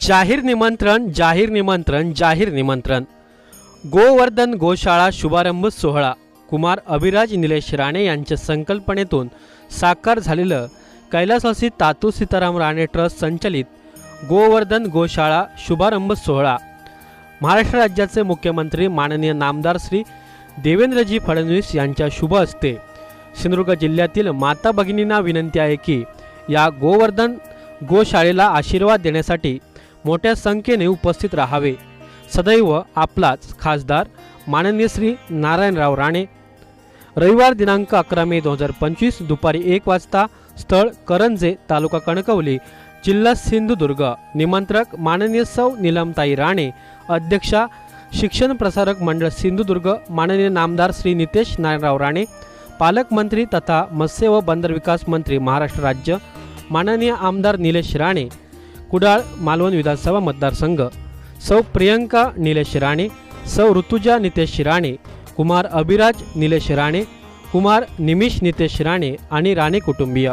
जाहीर निमंत्रण जाहीर निमंत्रण जाहीर निमंत्रण. गोवर्धन गोशाळा शुभारंभ सोहळा. कुमार अभिराज निलेश राणे यांच्या संकल्पनेतून साकार झालेलं कैलासवासी तातू सीताराम राणे ट्रस्ट संचलित गोवर्धन गोशाळा शुभारंभ सोहळा. महाराष्ट्र राज्याचे मुख्यमंत्री माननीय नामदार श्री देवेंद्रजी फडणवीस यांच्या शुभ हस्ते सिंधुदुर्ग जिल्ह्यातील माता भगिनींना विनंती आहे की या गोवर्धन गोशाळेला आशीर्वाद देण्यासाठी मोठ्या संख्येने उपस्थित राहावे. सदैव आपलाच खासदार माननीय श्री नारायणराव राणे. रविवार दिनांक अकरा मे दोन हजार पंचवीस दुपारी एक वाजता स्थळ करंजे तालुका कणकवली जिल्हा सिंधुदुर्ग. निमंत्रक माननीय सौ निलमताई राणे अध्यक्षा शिक्षण प्रसारक मंडळ सिंधुदुर्ग माननीय नामदार श्री नितेश नारायणराव राणे पालकमंत्री तथा मत्स्य व बंदर विकास मंत्री महाराष्ट्र राज्य माननीय आमदार निलेश राणे कुडाळ मालवण विधानसभा मतदारसंघ. सौ प्रियंका निलेश राणे सौ ऋतुजा नितेश राणे कुमार अभिराज निलेश राणे कुमार निमिष नितेश राणे आणि राणे कुटुंबीय.